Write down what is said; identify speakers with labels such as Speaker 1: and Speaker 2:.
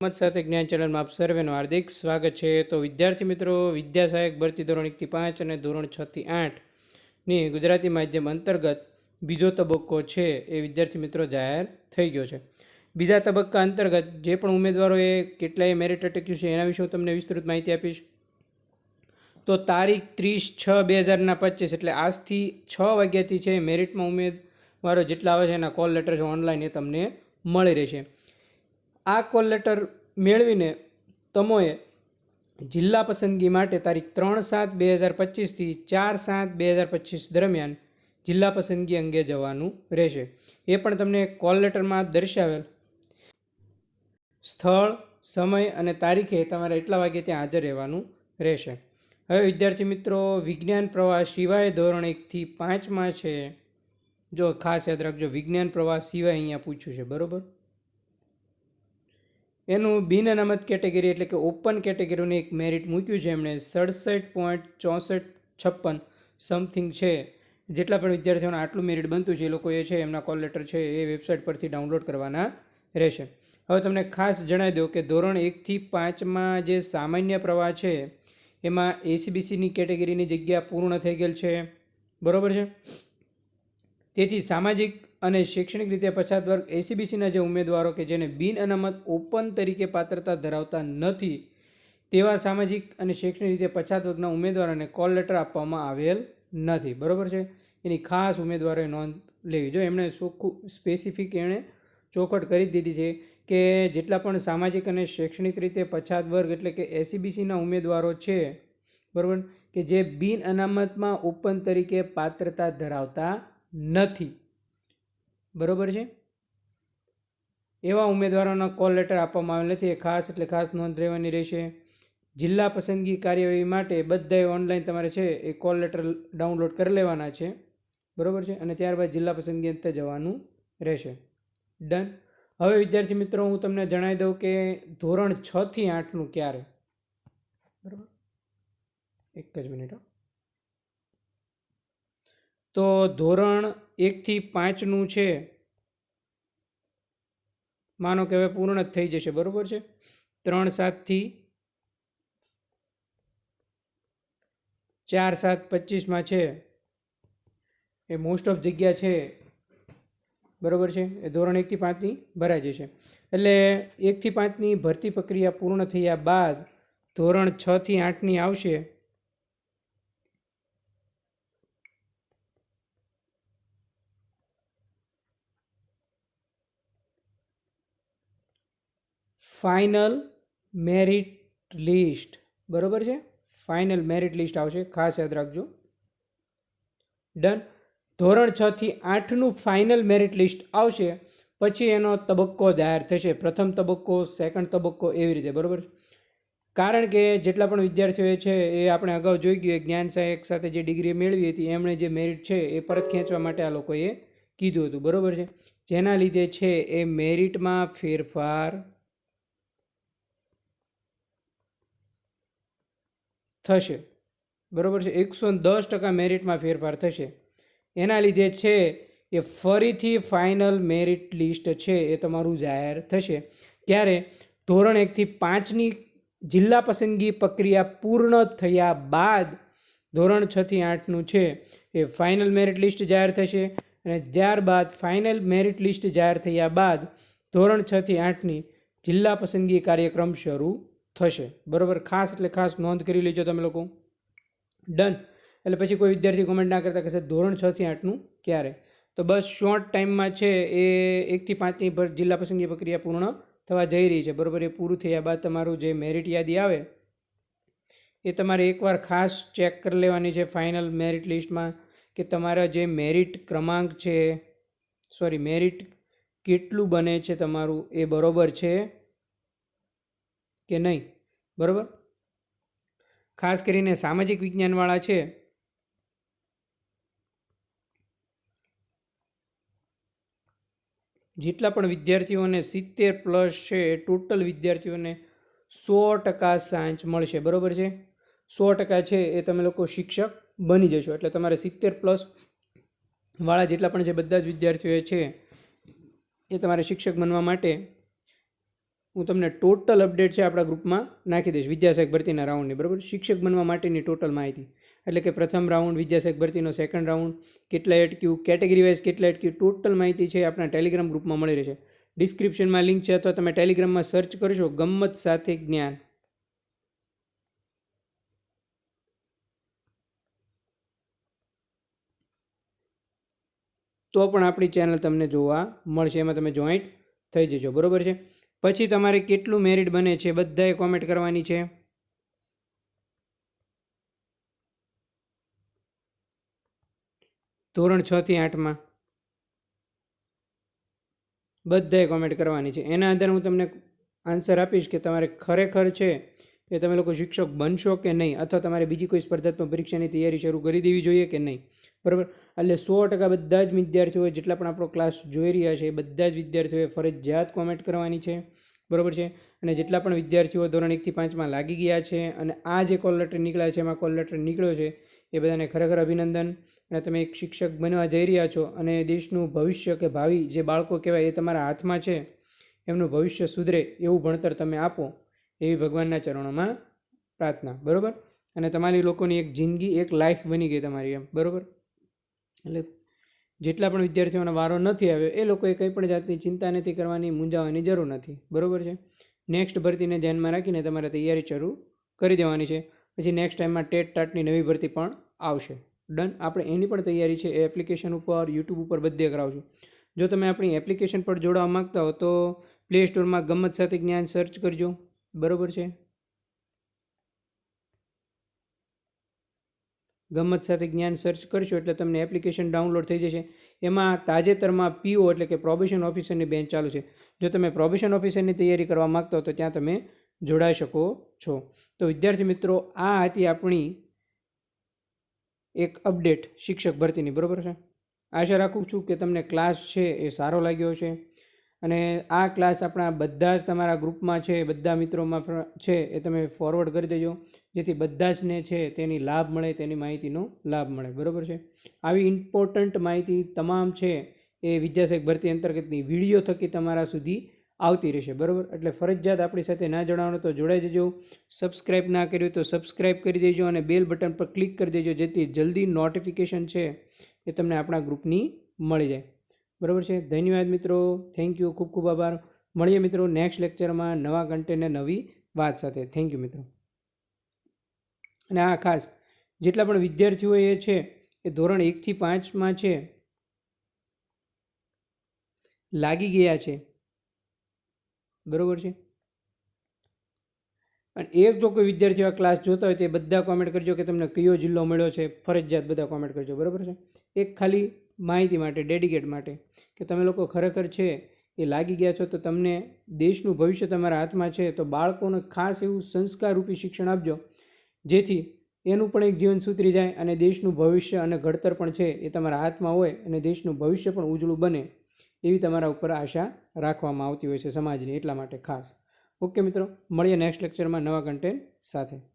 Speaker 1: મત સાથે જ્ઞાન ચેનલમાં આપ સર્વેનું હાર્દિક સ્વાગત છે. તો વિદ્યાર્થી મિત્રો, વિદ્યા સહાયક ભરતી ધોરણ એકથી પાંચ અને ધોરણ છથી આઠની ગુજરાતી માધ્યમ અંતર્ગત બીજો તબક્કો છે એ વિદ્યાર્થી મિત્રો જાહેર થઈ ગયો છે. બીજા તબક્કા અંતર્ગત જે પણ ઉમેદવારોએ કેટલાય મેરિટ અટક્યું છે એના વિશે હું તમને વિસ્તૃત માહિતી આપીશ. તો તારીખ ત્રીસ છ બે હજારના પચીસ એટલે આજથી છ વાગ્યાથી છે મેરિટમાં ઉમેદવારો જેટલા આવે છે એના કોલ લેટર છે ઓનલાઈન એ તમને મળી રહેશે. આ કોલ લેટર મેળવીને તમોએ જિલ્લા પસંદગી માટે તારીખ ત્રણ સાત બે હજાર પચીસથી ચાર સાત બે હજાર પચીસ દરમિયાન જિલ્લા પસંદગી અંગે જવાનું રહેશે. એ પણ તમને કોલ લેટરમાં દર્શાવેલ. સ્થળ, સમય અને તારીખે તમારે એટલા વાગે ત્યાં હાજર રહેવાનું રહેશે. હવે વિદ્યાર્થી મિત્રો, વિજ્ઞાન પ્રવાહ સિવાય ધોરણ એકથી પાંચમાં છે. જો ખાસ યાદ રાખજો, વિજ્ઞાન પ્રવાહ સિવાય અહીંયા પૂછ્યું છે, બરાબર? એનું બિન અનામત કેટેગરી એટલે કે ઓપન કેટેગરીનું એક મેરિટ મૂક્યું છે. એમણે સડસઠ પોઈન્ટ ચોસઠ છપ્પન સમથિંગ છે. જેટલા પણ વિદ્યાર્થીઓને આટલું મેરિટ બનતું છે, એ લોકો એ છે એમના કોલ લેટર છે એ વેબસાઇટ પરથી ડાઉનલોડ કરવાના રહેશે. હવે તમને ખાસ જણાવી દઉં કે ધોરણ એકથી પાંચમાં જે સામાન્ય પ્રવાહ છે, એમાં એસીબીસીની કેટેગરીની જગ્યા પૂર્ણ થઈ ગયેલ છે. બરાબર છે? તેથી સામાજિક અને શૈક્ષણિક રીતે પછાત વર્ગ એસીબીસીના જે ઉમેદવારો કે જેને બિન અનામત ઓપન તરીકે પાત્રતા ધરાવતા નથી, તેવા સામાજિક અને શૈક્ષણિક રીતે પછાત વર્ગના ઉમેદવારોને કોલ લેટર આપવામાં આવેલ નથી. બરાબર છે? એની ખાસ ઉમેદવારોએ નોંધ લેવી જો એમણે ચોખ્ખું સ્પેસિફિક એણે ચોખવટ કરી દીધી છે કે જેટલા પણ સામાજિક અને શૈક્ષણિક રીતે પછાત વર્ગ એટલે કે એસીબીસીના ઉમેદવારો છે, બરાબર, કે જે બિન અનામતમાં ઓપન તરીકે પાત્રતા ધરાવતા નથી. બરોબર છે? એવા ઉમેદવારોના કોલ લેટર આપવામાં આવેલ નથી. એ ખાસ એટલે ખાસ નોંધ રહેવાની રહેશે. જિલ્લા પસંદગી કાર્યવાહી માટે બધાએ ઓનલાઈન તમારે છે એ કોલ લેટર ડાઉનલોડ કરી લેવાના છે. બરોબર છે? અને ત્યારબાદ જિલ્લા પસંદગી અંતે જવાનું રહેશે. ડન. હવે વિદ્યાર્થી મિત્રો, હું તમને જણાવી દઉં કે ધોરણ છ થી આઠનું ક્યારે? બરાબર. એક જ મિનિટ તો ધોરણ એકથી પાંચનું છે માનો કે હવે પૂર્ણ જ થઈ જશે, બરાબર છે? ત્રણ સાતથી ચાર સાત પચીસમાં છે. એ મોસ્ટ ઓફ જગ્યા છે. બરાબર છે? એ ધોરણ એકથી પાંચની ભરાઈ જશે. એટલે એકથી પાંચની ભરતી પ્રક્રિયા પૂર્ણ થયા બાદ ધોરણ છથી આઠની આવશે. Final merit list. બરોબર છે? ફાઇનલ મેરિટ લિસ્ટ આવશે. ખાસ યાદ રાખજો. ડન. ધોરણ છ થી આઠનું ફાઇનલ મેરિટ લિસ્ટ આવશે. પછી એનો તબક્કો જાહેર થશે. પ્રથમ તબક્કો, સેકન્ડ તબક્કો એવી રીતે. બરાબર? કારણ કે જેટલા પણ વિદ્યાર્થીઓ છે, એ આપણે અગાઉ જોઈ ગયું જ્ઞાન સહાયક સાથે જે ડિગ્રી મેળવી હતી, એમણે જે મેરિટ છે, એ પરત ખેંચવા માટે આ લોકોએ કીધું હતું. બરાબર છે? જેના લીધે છે, એ મેરિટમાં ફેરફાર થશે. બરાબર છે? એકસો દસ ટકા મેરિટમાં ફેરફાર થશે. એના લીધે છે એ ફરીથી ફાઇનલ મેરિટ લિસ્ટ છે એ તમારું જાહેર થશે. ત્યારે ધોરણ એકથી પાંચની જિલ્લા પસંદગી પ્રક્રિયા પૂર્ણ થયા બાદ ધોરણ છથી આઠનું છે એ ફાઇનલ મેરિટ લિસ્ટ જાહેર થશે અને ત્યારબાદ ફાઇનલ મેરિટ લિસ્ટ જાહેર થયા બાદ ધોરણ છથી આઠની જિલ્લા પસંદગી કાર્યક્રમ શરૂ થશે. બરાબર? ખાસ એટલે ખાસ નોંધ કરી લેજો તમે લોકો. ડન એટલે પછી કોઈ વિદ્યાર્થી કોમેન્ટ ના કરતા કહેશે, ધોરણ છ થી આઠનું ક્યારે? તો બસ શોર્ટ ટાઈમમાં છે એ એકથી પાંચની જિલ્લા પસંદગી પ્રક્રિયા પૂર્ણ થવા જઈ રહી છે. બરાબર? એ પૂરું થયા બાદ તમારું જે મેરિટ યાદી આવે, એ તમારે એકવાર ખાસ ચેક કરી લેવાની છે ફાઇનલ મેરિટ લિસ્ટમાં કે તમારા જે મેરિટ ક્રમાંક છે સોરી મેરિટ કેટલું બને છે તમારું, એ બરાબર છે. કે નહીં? બરાબર? ખાસ કરીને સામાજિક વિજ્ઞાનવાળા છે. જેટલા પણ વિદ્યાર્થીઓને સિત્તેર પ્લસ છે, ટોટલ વિદ્યાર્થીઓને સો ટકા સાયન્સ મળશે. બરાબર છે? સો ટકા છે એ તમે લોકો શિક્ષક બની જશો. એટલે તમારે સિત્તેર પ્લસ વાળા જેટલા પણ જે બધા જ વિદ્યાર્થીઓ છે, એ તમારે શિક્ષક બનવા માટે હું તમને ટોટલ અપડેટ છે આપણા ગ્રુપમાં નાખી દઈશ વિદ્યાસહાયક ભરતીના રાઉન્ડની, બરાબર? શિક્ષક બનવા માટેની ટોટલ માહિતી. એટલે કે પ્રથમ રાઉન્ડ વિદ્યાસહાયક ભરતીનો, સેકન્ડ રાઉન્ડ કેટલા એટક્યુ કેટેગરી વાઇઝ કેટલા એટક્યુ ટોટલ માહિતી છે આપણા ટેલિગ્રામ ગ્રુપમાં મળી રહેશે. ડિસ્ક્રિપ્શનમાં લિંક છે અથવા તમે ટેલિગ્રામમાં સર્ચ કરશો ગમ્મત સાથે જ્ઞાન. તો પણ આપણી ચેનલ તમને જોવા મળશે, એમાં તમે જોઈન્ટ થઈ જજો બરોબર છે? પછી તમારે કેટલું મેરિટ બને છે? બધાએ કોમેન્ટ કરવાની છે. ધોરણ છ થી આઠમાં બધાએ કોમેન્ટ કરવાની છે. એના આધારે હું તમને આન્સર આપીશ કે તમારે ખરેખર છે એ તમે લોકો શિક્ષક બનશો કે નહીં? અથવા તમારે બીજી કોઈ સ્પર્ધાત્મક પરીક્ષાની તૈયારી શરૂ કરી દેવી જોઈએ કે નહીં? બરાબર? એટલે સો ટકા બધા જ વિદ્યાર્થીઓએ જેટલા પણ આપણો ક્લાસ જોઈ રહ્યા છે એ બધા જ વિદ્યાર્થીઓએ ફરજિયાત કોમેન્ટ કરવાની છે. બરાબર છે? અને જેટલા પણ વિદ્યાર્થીઓ ધોરણ એકથી પાંચમાં લાગી ગયા છે અને આ જે કોલ લેટર નીકળ્યા છે, એમાં કોલ લેટર નીકળ્યો છે, એ બધાને ખરેખર અભિનંદન. અને તમે એક શિક્ષક બનવા જઈ રહ્યા છો અને દેશનું ભવિષ્ય કે ભાવિ જે બાળકો કહેવાય એ તમારા હાથમાં છે, એમનું ભવિષ્ય સુધરે એવું ભણતર તમે આપો. એવી ભગવાનના ચરણોમાં પ્રાર્થના, બરાબર? અને તમારી લોકોની એક જિંદગી, એક લાઈફ બની ગઈ તમારી એમ, બરાબર? એટલે જેટલા પણ વિદ્યાર્થીઓનો વારો નથી આવ્યો, એ લોકોએ કંઈ પણ જાતની ચિંતા નથી કરવાની, મૂંઝાવાની જરૂર નથી, બરાબર છે? નેક્સ્ટ ભરતીને ધ્યાનમાં રાખીને તમારે તૈયારી શરૂ કરી દેવાની છે. પછી નેક્સ્ટ ટાઈમમાં ટેટ ટાટની નવી ભરતી પણ આવશે. ડન આપણે એની પણ તૈયારી છે, એ એપ્લિકેશન ઉપર યુટ્યુબ ઉપર બધે કરાવશું જો તમે આપણી એપ્લિકેશન પર જોડાવા માગતા હો તો પ્લે સ્ટોરમાં ગમત સાથે જ્ઞાન સર્ચ કરજો. બરાબર છે? ગમત સાથે જ્ઞાન સર્ચ કરશો એટલે તમને એપ્લિકેશન ડાઉનલોડ થઈ જશે. એમાં તાજેતરમાં પીઓ એટલે કે પ્રોબેશન ઓફિસરની બેન્ચ ચાલુ છે. જો તમે પ્રોબેશન ઓફિસરની તૈયારી કરવા માગતા તો ત્યાં તમે જોડાઈ શકો છો. તો વિદ્યાર્થી મિત્રો, આ હતી આપણી એક અપડેટ શિક્ષક ભરતીની. બરાબર છે? આશા રાખું છું કે તમને ક્લાસ છે એ સારો લાગ્યો છે અને આ ક્લાસ આપણા બધા જ તમારા ગ્રુપમાં છે, બધા મિત્રોમાં છે એ તમે ફોરવર્ડ કરી દેજો. જેથી બધા જ ને છે તેની લાભ મળે, તેની માહિતીનો લાભ મળે. બરાબર છે? આવી ઇમ્પોર્ટન્ટ માહિતી તમામ છે એ વિદ્યાસહાયક ભરતી અંતર્ગતની વીડિયો થકી તમારા સુધી આવતી રહેશે. બરાબર? એટલે ફરજિયાત આપણી સાથે ના જોડાવાનું તો જોડાઈ જજો. સબસ્ક્રાઇબ ના કર્યું તો સબસ્ક્રાઇબ કરી દેજો અને બેલ બટન પર ક્લિક કરી દેજો જેથી જલ્દી નોટિફિકેશન છે એ તમને આપણા ગ્રુપની મળી જાય. બરાબર છે? ધન્યવાદ મિત્રો. થેન્ક યુ ખૂબ ખૂબ આભાર. મળીએ મિત્રો નેક્સ્ટ લેક્ચરમાં નવા કન્ટેન્ટ નવી વાત સાથે. થેન્ક યુ મિત્રો. અને આ ખાસ, જેટલા પણ વિદ્યાર્થીઓ એ છે, એ ધોરણ એકથી પાંચમાં છે, લાગી ગયા છે. બરાબર છે? અને એક જો કોઈ વિદ્યાર્થીઓ આ ક્લાસ જોતા હોય તો એ બધા કોમેન્ટ કરજો કે તમને કયો જિલ્લો મળ્યો છે. ફરજિયાત બધા કોમેન્ટ કરજો. બરાબર છે? એક ખાલી માહિતી માટે, ડેડિકેટ માટે કે તમે લોકો ખરેખર છે એ લાગી ગયા છો, તો તમને દેશનું ભવિષ્ય તમારા હાથમાં છે, તો બાળકોને ખાસ એવું સંસ્કારરૂપી શિક્ષણ આપજો. જેથી એનું પણ એક જીવન સુધરી જાય અને દેશનું ભવિષ્ય અને ઘડતર પણ છે એ તમારા હાથમાં હોય અને દેશનું ભવિષ્ય પણ ઉજળું બને એવી તમારા ઉપર આશા રાખવામાં આવતી હોય છે સમાજની એટલા માટે ખાસ. ઓકે મિત્રો, મળીએ નેક્સ્ટ લેક્ચરમાં નવા કન્ટેન્ટ સાથે.